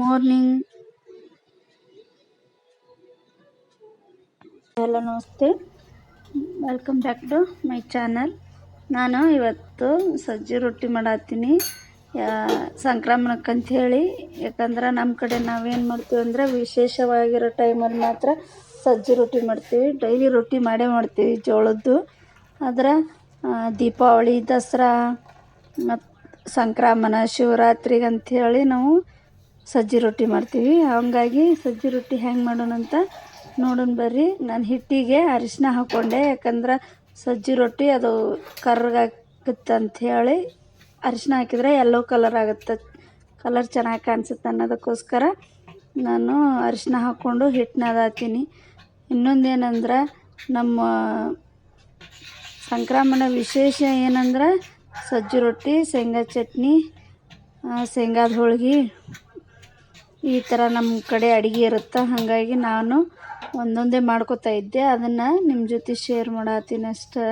Morning hello ನಮಸ್ತೆ welcome back to my channel ನಾನು ಇವತ್ತು ಸಜ್ಜಿ ರೊಟ್ಟಿ ಮಾಡತ್ತೀನಿ ಸಂಕ್ರಮಣಕ್ಕೆ ಅಂಥೇಳಿ. ಯಾಕಂದ್ರೆ ನಮ್ಮ ಕಡೆ ನಾವೇನು ಮಾಡ್ತೀವಿ ಅಂದರೆ ವಿಶೇಷವಾಗಿರೋ ಟೈಮಲ್ಲಿ ಮಾತ್ರ ಸಜ್ಜಿ ರೊಟ್ಟಿ ಮಾಡ್ತೀವಿ. ಡೈಲಿ ರೊಟ್ಟಿ ಮಾಡೇ ಮಾಡ್ತೀವಿ ಜೋಳದ್ದು. ಆದ್ರೆ ದೀಪಾವಳಿ, ದಸರಾ ಮತ್ತು ಸಂಕ್ರಮಣ ಶಿವರಾತ್ರಿಗೆ ಅಂಥೇಳಿ ನಾವು ಸಜ್ಜಿ ರೊಟ್ಟಿ ಮಾಡ್ತೀವಿ. ಹಂಗಾಗಿ ಸಜ್ಜಿ ರೊಟ್ಟಿ ಹೆಂಗೆ ಮಾಡೋಣ ಅಂತ ನೋಡೋಣ ಬರ್ರಿ. ನಾನು ಹಿಟ್ಟಿಗೆ ಅರಿಶಿನ ಹಾಕ್ಕೊಂಡೆ ಯಾಕಂದ್ರೆ ಸಜ್ಜಿ ರೊಟ್ಟಿ ಅದು ಕರ್ರಗಾಗತ್ತೆ ಅಂಥೇಳಿ ಅರಿಶಿನ ಹಾಕಿದರೆ ಯೆಲ್ಲೋ ಕಲರ್ ಆಗುತ್ತೆ. ಕಲರ್ ಚೆನ್ನಾಗಿ ಕಾಣಿಸುತ್ತೆ ಅನ್ನೋದಕ್ಕೋಸ್ಕರ ನಾನು ಅರಿಶಿನ ಹಾಕ್ಕೊಂಡು ಹಿಟ್ಟನ್ನ ಅದಾತೀನಿ ಇನ್ನೊಂದೇನಂದ್ರೆ ನಮ್ಮ ಸಂಕ್ರಮಣ ವಿಶೇಷ ಏನಂದ್ರೆ ಸಜ್ಜಿ ರೊಟ್ಟಿ, ಶೇಂಗಾ ಚಟ್ನಿ ಶೇಂಗಾದ ಹೋಳ್ಗೆ. ಈ ಥರ ನಮ್ಮ ಕಡೆ ಅಡುಗೆ ಇರುತ್ತೆ? ಹಾಗಾಗಿ ನಾನು ಒಂದೊಂದೇ ಮಾಡ್ಕೋತಾ ಇದ್ದೆ. ಅದನ್ನು ನಿಮ್ಮ ಜೊತೆ ಶೇರ್ ಮಾಡತ್ತೀನಿ ಅಷ್ಟೇ.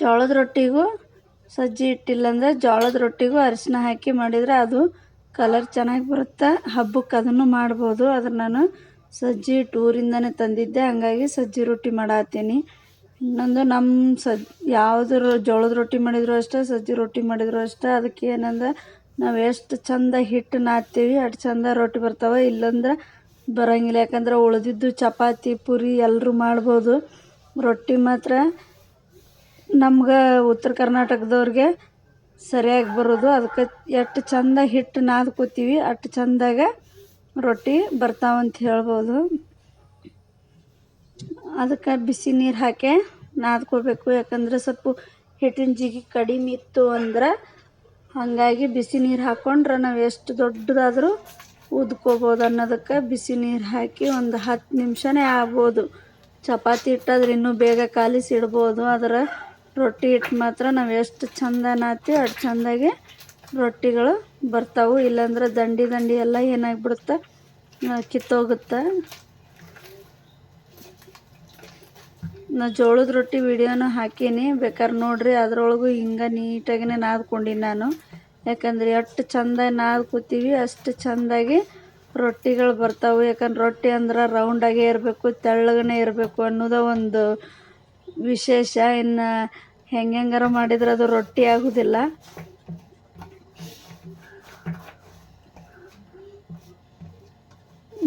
ಜೋಳದ ರೊಟ್ಟಿಗೂ ಸಜ್ಜಿ ಹಿಟ್ಟಿಲ್ಲಂದ್ರೆ ಜೋಳದ ರೊಟ್ಟಿಗೂ ಅರಿಶಿನ ಹಾಕಿ ಮಾಡಿದರೆ ಅದು ಕಲರ್ ಚೆನ್ನಾಗಿ ಬರುತ್ತೆ? ಹಬ್ಬಕ್ಕೆ ಅದನ್ನು ಮಾಡ್ಬೋದು. ಆದ್ರೆ ನಾನು ಸಜ್ಜಿ ಹಿಟ್ಟು ಊರಿಂದನೇ ತಂದಿದ್ದೆ. ಹಂಗಾಗಿ ಸಜ್ಜಿ ರೊಟ್ಟಿ ಮಾಡತ್ತೀನಿ ಇನ್ನೊಂದು ನಮ್ಮ ಸಜ್ ಯಾವುದ್ರ ಜೋಳದ ರೊಟ್ಟಿ ಮಾಡಿದರೂ ಅಷ್ಟೇ, ಸಜ್ಜಿ ರೊಟ್ಟಿ ಮಾಡಿದರೂ ಅಷ್ಟೇ. ಅದಕ್ಕೆ ಏನಂದ್ರೆ ನಾವು ಎಷ್ಟು ಚಂದ ಹಿಟ್ಟು ನಾದ್ತೀವಿ, ಅಷ್ಟು ಚಂದ ರೊಟ್ಟಿ ಬರ್ತಾವೆ. ಇಲ್ಲಂದ್ರೆ ಬರೋಂಗಿಲ್ಲ. ಯಾಕಂದ್ರೆ ಉಳಿದಿದ್ದು ಚಪಾತಿ, ಪೂರಿ ಎಲ್ಲರೂ ಮಾಡ್ಬೋದು. ರೊಟ್ಟಿ ಮಾತ್ರ ನಮ್ಗೆ ಉತ್ತರ ಕರ್ನಾಟಕದವ್ರಿಗೆ ಸರಿಯಾಗಿ ಬರೋದು. ಅದಕ್ಕೆ ಎಷ್ಟು ಚಂದ ಹಿಟ್ಟು ನಾದ್ಕೋತೀವಿ ಅಷ್ಟು ಚಂದಾಗ ರೊಟ್ಟಿ ಬರ್ತಾವಂತ ಹೇಳ್ಬೋದು. ಅದಕ್ಕೆ ಬಿಸಿ ನೀರು ಹಾಕಿ ನಾದ್ಕೋಬೇಕು. ಯಾಕಂದ್ರೆ ಸ್ವಲ್ಪ ಹಿಟ್ಟಿನ ಜಿಗಿ ಕಡಿಮೆ ಇತ್ತು ಅಂದ್ರೆ ಹಾಗಾಗಿ ಬಿಸಿ ನೀರು ಹಾಕ್ಕೊಂಡ್ರೆ ನಾವು ಎಷ್ಟು ದೊಡ್ಡದಾದರೂ ಉದ್ಕೋಬೋದು ಅನ್ನೋದಕ್ಕೆ ಬಿಸಿ ನೀರು ಹಾಕಿ ಒಂದು ಹತ್ತು ನಿಮಿಷನೇ ಆಗ್ಬೋದು. ಚಪಾತಿ ಇಟ್ಟಾದ್ರೆ ಇನ್ನೂ ಬೇಗ ಕಾಲಿಸಿ ಇಡ್ಬೋದು. ಅದರ ರೊಟ್ಟಿ ಇಟ್ಟು ಮಾತ್ರ ನಾವು ಎಷ್ಟು ಚಂದ ನಾದ್ತೀವಿ ಅಷ್ಟು ಚಂದಾಗಿ ರೊಟ್ಟಿಗಳು ಬರ್ತಾವೆ. ಇಲ್ಲಾಂದ್ರೆ ದಂಡಿ ದಂಡಿ ಎಲ್ಲ ಏನಾಗ್ಬಿಡುತ್ತೆ, ಕಿತ್ತೋಗುತ್ತೆ. ನಾ ಜೋಳದ ರೊಟ್ಟಿ ವಿಡಿಯೋನು ಹಾಕೀನಿ. ಬೇಕಾದ್ರೆ ನೋಡ್ರಿ ಅದ್ರೊಳಗೂ ಹಿಂಗೆ ನೀಟಾಗಿನೇ ನಾದ್ಕೊಂಡಿನಿ ನಾನು. ಯಾಕಂದ್ರೆ ಎಷ್ಟು ಚಂದ ನಾದ್ಕೋತೀವಿ, ಅಷ್ಟು ಚಂದಾಗಿ ರೊಟ್ಟಿಗಳು ಬರ್ತಾವೆ. ಯಾಕಂದ್ರೆ ರೊಟ್ಟಿ ಅಂದ್ರೆ ರೌಂಡಾಗೇ ಇರಬೇಕು, ತೆಳ್ಳಗನೆ ಇರಬೇಕು ಅನ್ನೋದ ಒಂದು ವಿಶೇಷ. ಇನ್ನು ಹೆಂಗೆ ಹೆಂಗಾರ ಮಾಡಿದ್ರೆ ಅದು ರೊಟ್ಟಿ ಆಗೋದಿಲ್ಲ.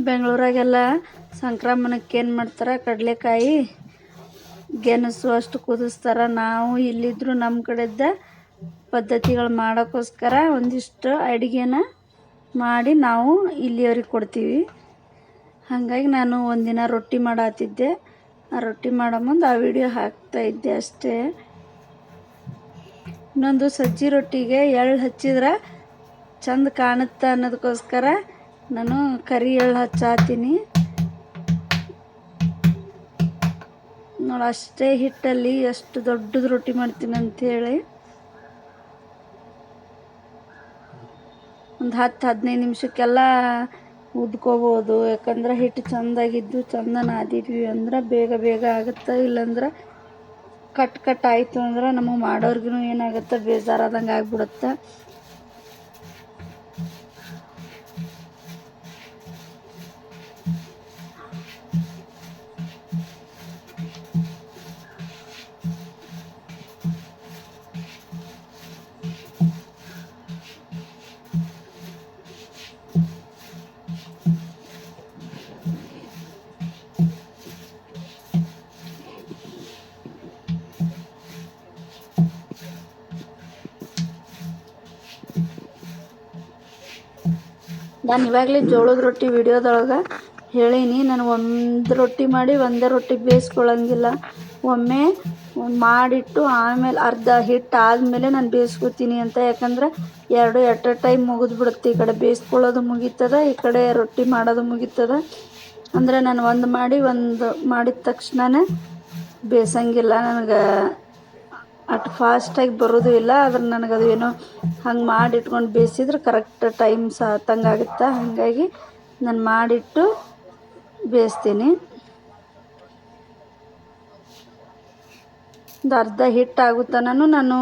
ಬೆಂಗಳೂರಾಗೆಲ್ಲ ಸಂಕ್ರಮಣಕ್ಕೆ ಏನು ಮಾಡ್ತಾರೆ ಕಡಲೆಕಾಯಿ? ಗೆಣಸು ಅಷ್ಟು ಕುದಿಸ್ತಾರೆ. ನಾವು ಇಲ್ಲಿದ್ದರೂ ನಮ್ಮ ಕಡೆದ ಪದ್ಧತಿಗಳು ಮಾಡೋಕ್ಕೋಸ್ಕರ ಒಂದಿಷ್ಟು ಅಡುಗೆನ ಮಾಡಿ ನಾವು ಇಲ್ಲಿಯವ್ರಿಗೆ ಕೊಡ್ತೀವಿ. ಹಾಗಾಗಿ ನಾನು ಒಂದಿನ ರೊಟ್ಟಿ ಮಾಡತ್ತಿದ್ದೆ ಆ ರೊಟ್ಟಿ ಮಾಡೋ ಮುಂದೆ ಆ ವಿಡಿಯೋ ಹಾಕ್ತಾಯಿದ್ದೆ ಅಷ್ಟೇ. ಇನ್ನೊಂದು ಸಜ್ಜಿ ರೊಟ್ಟಿಗೆ ಎಳ್ಳು ಹಚ್ಚಿದ್ರೆ ಚಂದ ಕಾಣುತ್ತೆ ಅನ್ನೋದಕ್ಕೋಸ್ಕರ ನಾನು ಕರಿ ಎಳ್ಳು ಹಚ್ಚಾತೀನಿ. ನೋಡಿ, ಅಷ್ಟೇ ಹಿಟ್ಟಲ್ಲಿ ಎಷ್ಟು ದೊಡ್ಡದು ರೊಟ್ಟಿ ಮಾಡ್ತೀನಿ ಅಂಥೇಳಿ ಒಂದು ಹತ್ತು, ಹದಿನೈದು ನಿಮಿಷಕ್ಕೆಲ್ಲ ಉದ್ಕೋಬೋದು. ಯಾಕಂದ್ರೆ ಹಿಟ್ಟು ಚೆಂದಾಗಿದ್ದು ಚಂದ ನಾದಿದ್ವಿ ಅಂದ್ರೆ ಬೇಗ ಬೇಗ ಆಗುತ್ತೆ ಇಲ್ಲಾಂದ್ರೆ ಕಟ್ ಕಟ್ ಆಯಿತು ಅಂದ್ರೆ ನಮಗೆ ಮಾಡೋರ್ಗು ಏನಾಗುತ್ತೆ ಬೇಜಾರಾದಂಗೆ ಆಗ್ಬಿಡುತ್ತೆ. ನಾನು ಇವಾಗಲೇ ಜೋಳದ ರೊಟ್ಟಿ ವಿಡಿಯೋದೊಳಗೆ ಹೇಳೀನಿ. ನಾನು ಒಂದು ರೊಟ್ಟಿ ಮಾಡಿ ಒಂದೇ ರೊಟ್ಟಿ ಬೇಯಿಸ್ಕೊಳ್ಳೋಂಗಿಲ್ಲ ಒಮ್ಮೆ ಮಾಡಿಟ್ಟು ಆಮೇಲೆ ಅರ್ಧ ಹಿಟ್ಟು ಆದಮೇಲೆ ನಾನು ಬೇಯಿಸ್ಕೊತೀನಿ ಅಂತ. ಯಾಕಂದ್ರೆ ಎರಡು ಎಟ್ ಎ ಟೈಮ್ ಮುಗಿದ್ಬಿಡುತ್ತೆ. ಈ ಕಡೆ ಬೇಯಿಸ್ಕೊಳ್ಳೋದು ಮುಗೀತದ, ಈ ಕಡೆ ರೊಟ್ಟಿ ಮಾಡೋದು ಮುಗೀತದ. ಅಂದರೆ ನಾನು ಒಂದು ಮಾಡಿ ಒಂದು ಮಾಡಿದ ತಕ್ಷಣನೇ ಬೇಯಿಸಂಗಿಲ್ಲ. ನನಗೆ ಅಷ್ಟು ಫಾಸ್ಟಾಗಿ ಬರೋದು ಇಲ್ಲ, ಆದ್ರೆ ನನಗೆ ಅದು ಏನೋ ಹಂಗೆ ಮಾಡಿಟ್ಕೊಂಡು ಬೇಯಿಸಿದ್ರೆ ಕರೆಕ್ಟ್ ಟೈಮ್ ಸಹ ಆಗುತ್ತೆ? ಹಾಗಾಗಿ ನಾನು ಮಾಡಿಟ್ಟು ಬೇಯಿಸ್ತೀನಿ ಒಂದು ಅರ್ಧ ಹಿಟ್ಟು ಆಗೋ ನಾನು?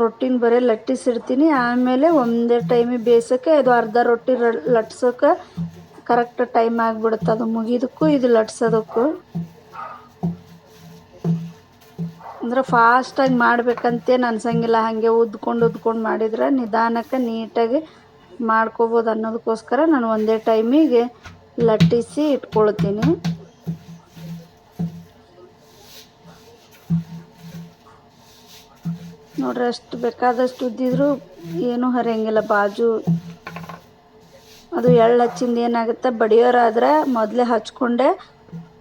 ರೊಟ್ಟಿನ ಬರೀ ಲಟ್ಟಿಸಿಡ್ತೀನಿ ಆಮೇಲೆ ಒಂದೇ ಟೈಮಿಗೆ ಬೇಯಿಸೋಕ್ಕೆ ಇದು ಅರ್ಧ ರೊಟ್ಟಿ ಲಟ್ಸೋಕೆ ಕರೆಕ್ಟ್ ಟೈಮ್ ಆಗಿಬಿಡುತ್ತೆ. ಅದು ಮುಗಿದಕ್ಕೂ ಇದು ಲಟ್ಸೋದಕ್ಕೂ. ಅಂದ್ರೆ ಫಾಸ್ಟಾಗಿ ಮಾಡ್ಬೇಕಂತೇನು ಅನ್ಸಂಗಿಲ್ಲ. ಹಾಗೆ ಉದ್ಕೊಂಡು ಉದ್ಕೊಂಡು ಮಾಡಿದ್ರೆ ನಿಧಾನಕ್ಕೆ ನೀಟಾಗಿ ಮಾಡ್ಕೋಬೋದು ಅನ್ನೋದಕ್ಕೋಸ್ಕರ ನಾನು ಒಂದೇ ಟೈಮಿಗೆ ಲಟ್ಟಿಸಿ ಇಟ್ಕೊಳ್ತೀನಿ. ನೋಡ್ರಿ ಅಷ್ಟು ಬೇಕಾದಷ್ಟು ಉದ್ದಿದ್ರು ಏನೂ ಹರಿಯಂಗಿಲ್ಲ. ಬಾಜು ಅದು ಎಳ್ಳು ಹಚ್ಚಿಂದ ಏನಾಗುತ್ತೆ, ಬಡಿಯೋರಾದ್ರೆ ಮೊದಲೇ ಹಚ್ಕೊಂಡೆ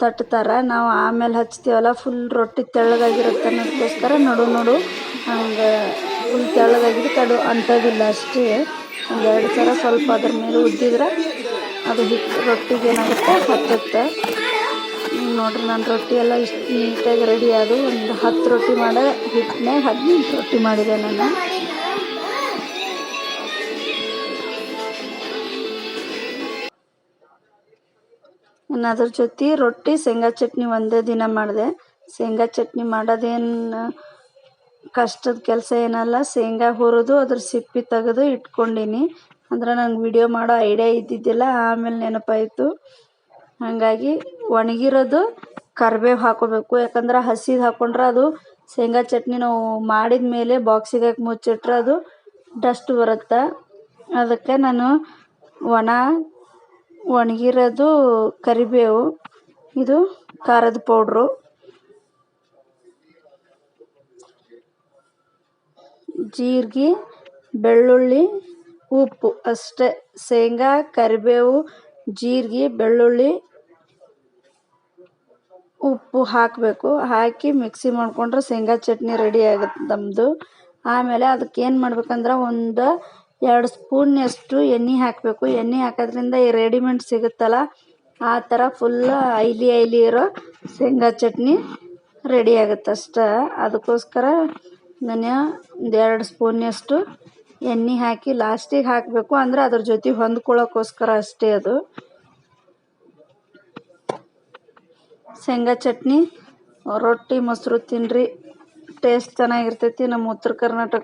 ತಟ್ತಾರೆ. ನಾವು ಆಮೇಲೆ ಹಚ್ತೀವಲ್ಲ ಫುಲ್ ರೊಟ್ಟಿ ತೆಳ್ಳಗಾಗಿರುತ್ತೆ ಅನ್ನೋದಕ್ಕೋಸ್ಕರ ನೋಡು ನೋಡು, ಹಂಗೆ ಫುಲ್ ತೆಳ್ಳಗಾಗಿದ್ದು ಕಡು ಅಂಟೋದಿಲ್ಲ ಅಷ್ಟೇ. ಒಂದೆರಡು ಸಲ ಸ್ವಲ್ಪ ಅದ್ರ ಮೇಲೆ ಉದ್ದಿದ್ರೆ ಅದು ಹಿಟ್ಟು ರೊಟ್ಟಿಗೆ ಏನಾಗುತ್ತೆ, ಹತ್ತುತ್ತೆ. ನೋಡ್ರಿ ನಾನು ರೊಟ್ಟಿ ಎಲ್ಲ ಇಷ್ಟು ನೀಟಾಗಿ ರೆಡಿ ಅದು ಒಂದು ಹತ್ತು ರೊಟ್ಟಿ ಮಾಡೋ ಹಿಟ್ಟನ್ನೇ ಹದಿನೆಂಟು ರೊಟ್ಟಿ ಮಾಡಿದೆ ನಾನು. ಇನ್ನು ಅದ್ರ ಜೊತೆ ರೊಟ್ಟಿ, ಶೇಂಗಾ ಚಟ್ನಿ ಒಂದೇ ದಿನ ಮಾಡಿದೆ. ಶೇಂಗಾ ಚಟ್ನಿ ಮಾಡೋದೇನು ಕಷ್ಟದ ಕೆಲಸ ಏನಲ್ಲ, ಶೇಂಗಾ ಹುರಿದು ಅದ್ರ ಸಿಪ್ಪೆ ತೆಗೆದು ಇಟ್ಕೊಂಡೀನಿ. ಅಂದ್ರೆ ನಂಗೆ ವಿಡಿಯೋ ಮಾಡೋ ಐಡಿಯಾ ಇದ್ದಿದ್ದಿಲ್ಲ, ಆಮೇಲೆ ನೆನಪಾಯಿತು. ಹಾಗಾಗಿ ಒಣಗಿರೋದು ಕರ್ಬೇವು ಹಾಕೋಬೇಕು. ಯಾಕಂದ್ರೆ ಹಸಿದು ಹಾಕೊಂಡ್ರೆ ಅದು ಶೇಂಗಾ ಚಟ್ನಿ ನಾವು ಮಾಡಿದ ಮೇಲೆ ಬಾಕ್ಸಿಗೆ ಹಾಕಿ ಮುಚ್ಚಿಟ್ರೆ ಅದು ಡಸ್ಟ್ ಬರುತ್ತೆ. ಅದಕ್ಕೆ ನಾನು ಒಣ ಒಣಗಿರೋದು ಕರಿಬೇವು, ಇದು ಖಾರದ ಪೌಡ್ರು. ಜೀರಿಗೆ, ಬೆಳ್ಳುಳ್ಳಿ, ಉಪ್ಪು ಅಷ್ಟೇ. ಶೇಂಗಾ, ಕರಿಬೇವು, ಜೀರಿಗೆ, ಬೆಳ್ಳುಳ್ಳಿ, ಉಪ್ಪು ಹಾಕಬೇಕು. ಹಾಕಿ ಮಿಕ್ಸಿ ಮಾಡಿಕೊಂಡ್ರೆ ಶೇಂಗಾ ಚಟ್ನಿ ರೆಡಿ ಆಗುತ್ತೆ ನಮ್ಮದು ಆಮೇಲೆ ಅದಕ್ಕೆ ಏನು ಮಾಡ್ಬೇಕಂದ್ರೆ ಒಂದು ಎರಡು ಸ್ಪೂನ್ನಷ್ಟು ಎಣ್ಣೆ ಹಾಕಬೇಕು. ಎಣ್ಣೆ ಹಾಕೋದ್ರಿಂದ ಈ ರೆಡಿಮೆಂಟ್ ಸಿಗುತ್ತಲ್ಲ, ಆ ಥರ ಫುಲ್ ಐಲಿ ಐಲಿ ಇರೋ ಶೇಂಗಾ ಚಟ್ನಿ ರೆಡಿ ಆಗುತ್ತೆ ಅಷ್ಟೇ. ಅದಕ್ಕೋಸ್ಕರ ನಾನು ಒಂದು ಎರಡು ಸ್ಪೂನ್ನಷ್ಟು ಎಣ್ಣೆ ಹಾಕಿ ಲಾಸ್ಟಿಗೆ ಹಾಕಬೇಕು. ಅಂದ್ರೆ ಅದ್ರ ಜೊತೆ ಹೊಂದ್ಕೊಳ್ಳೋಕ್ಕೋಸ್ಕರ ಅಷ್ಟೇ ಅದು. ಶೇಂಗಾ ಚಟ್ನಿ, ರೊಟ್ಟಿ, ಮೊಸರು ತಿನ್ನಿರಿ ಟೇಸ್ಟ್ ಚೆನ್ನಾಗಿರ್ತೈತಿ. ನಮ್ಮ ಉತ್ತರ ಕರ್ನಾಟಕ